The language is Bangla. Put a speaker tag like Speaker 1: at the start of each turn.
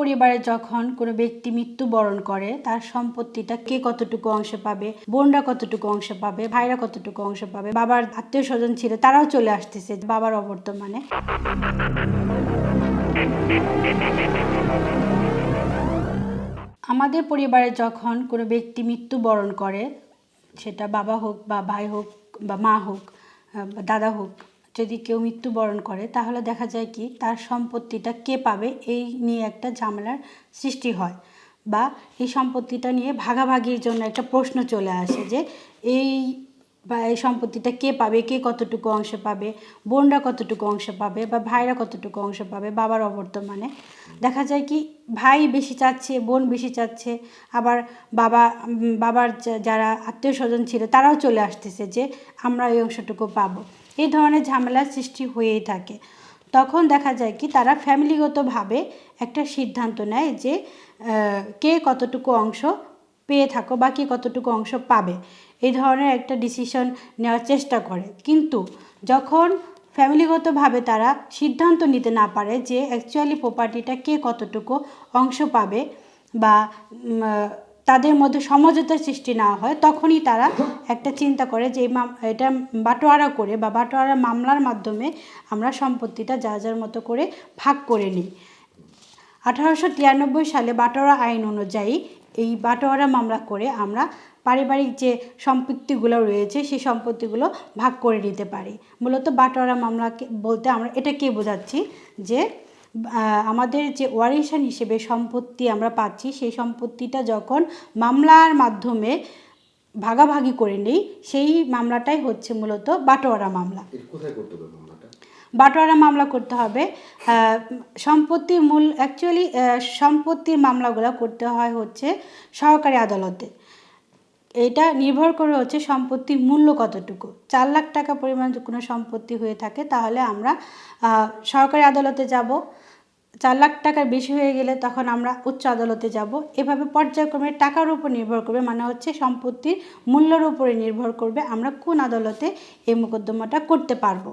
Speaker 1: পরিবারে যখন কোনো ব্যক্তি মৃত্যুবরণ করে, তার সম্পত্তিটা কে কতটুকু অংশ পাবে, বোনরা কতটুকু অংশ পাবে, ভাইরা কতটুকু অংশ পাবে, বাবার আত্মীয় স্বজন ছিল, তারাও চলে আসতেছে বাবার অবর্তমানে। আমাদের পরিবারে যখন কোনো ব্যক্তি মৃত্যুবরণ করে, সেটা বাবা হোক বা ভাই হোক বা মা হোক দাদা হোক যদি কেউ মৃত্যুবরণ করে, তাহলে দেখা যায় কি, তার সম্পত্তিটা কে পাবে? এই নিয়ে একটা ঝামেলার সৃষ্টি হয়। বা এই সম্পত্তিটা নিয়ে ভাগাভাগির জন্য একটা প্রশ্ন চলে আসে যে, এই বা এই সম্পত্তিটা কে পাবে? কে কতটুকু অংশ পাবে? বোনরা কতটুকু অংশ পাবে? বা ভাইরা কতটুকু অংশ পাবে? বাবার অবর্তমানে। দেখা যায় কি, ভাই বেশি চাচ্ছে, বোন বেশি চাচ্ছে, আবার বাবা বাবার যারা আত্মীয় স্বজন ছিল, তারাও চলে আসতেছে যে, আমরা এই অংশটুকু পাবো। এই ধরনের ঝামেলার সৃষ্টি হয়েই থাকে। তখন দেখা যায় কি, তারা ফ্যামিলিগতভাবে একটা সিদ্ধান্ত নেয় যে কে কতটুকু অংশ পেয়ে থাকো বা কে কতটুকু অংশ পাবে। এই ধরনের একটা ডিসিশন নেওয়ার চেষ্টা করে। কিন্তু যখন ফ্যামিলিগতভাবে তারা সিদ্ধান্ত নিতে না পারে যে অ্যাকচুয়ালি প্রপার্টিটা কে কতটুকু অংশ পাবে বা তাদের মধ্যে সমঝোতার সৃষ্টি না হয়, তখনই তারা একটা চিন্তা করে যে এটা বাটোয়ারা করে বা বাটোয়ারা মামলার মাধ্যমে আমরা সম্পত্তিটা যা যার মতো করে ভাগ করে নিই। আঠারোশো তিরানব্বই সালে বাটোয়ারা আইন অনুযায়ী এই বাটোয়ারা মামলা করে আমরা পারিবারিক যে সম্পত্তিগুলো রয়েছে সেই সম্পত্তিগুলো ভাগ করে নিতে পারি। মূলত বাটোয়ারা মামলাকে বলতে আমরা এটাকেই বোঝাচ্ছি? যে আমাদের যে ওয়ারিশান হিসেবে সম্পত্তি আমরা পাচ্ছি সেই সম্পত্তিটা যখন মামলার মাধ্যমে ভাগাভাগি করে নিই সেই মামলাটাই হচ্ছে মূলত বাটোয়ারা মামলা।
Speaker 2: এটা কোথায় করতে হবে মামলাটা?
Speaker 1: বাটোয়ারা মামলা করতে হবে। সম্পত্তির মূল অ্যাকচুয়ালি সম্পত্তির মামলাগুলো করতে হয় হচ্ছে সহকারী আদালতে। এটা নির্ভর করে হচ্ছে সম্পত্তির মূল্য কতটুকু। চার লাখ টাকা পরিমাণ কোনো সম্পত্তি হয়ে থাকে, তাহলে আমরা সরকারি আদালতে যাব। চার লাখ টাকার বেশি হয়ে গেলে তখন আমরা উচ্চ আদালতে যাব। এভাবে পর্যায়ক্রমে টাকার উপর নির্ভর করবে মানে হচ্ছে সম্পত্তির মূল্যের উপরে নির্ভর করবে আমরা কোন আদালতে এই মোকদ্দমাটা করতে পারব।